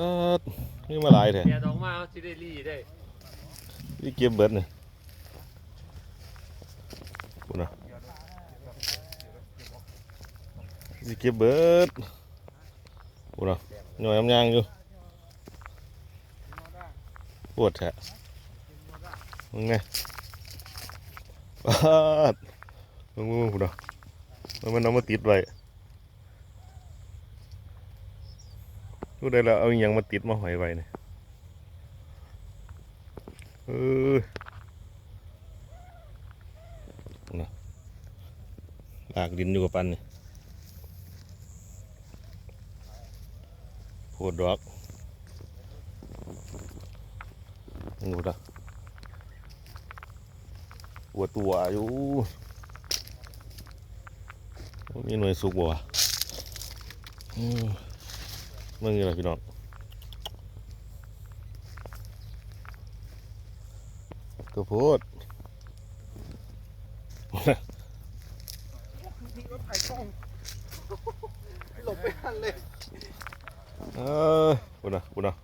ก็นี่มาหลายแท้แกดอกมาเขาสิได้รีได้นี่เก็บเบิดนี่กูนะนี่เก็บเบิดกูนะหน่อยอำยางอยู่ปวดแท้มึงไงปาดมึงมึงมึงกูนะมันมันเอามาติดไว้ กูได้แล้วเอาอหยังมาติดมาหอยไว้เนี่ยเออนะลากดินอยู่กับปันนี่โพดดอกมึงดูนะปวดตัวอยู่มีหน่วยสุกบ่วะอืม มึงนี่แหละพี่น้องก็โพดทิ้งรถไถกล้องหลบไปทันเลย เออบุญนะบุญนะ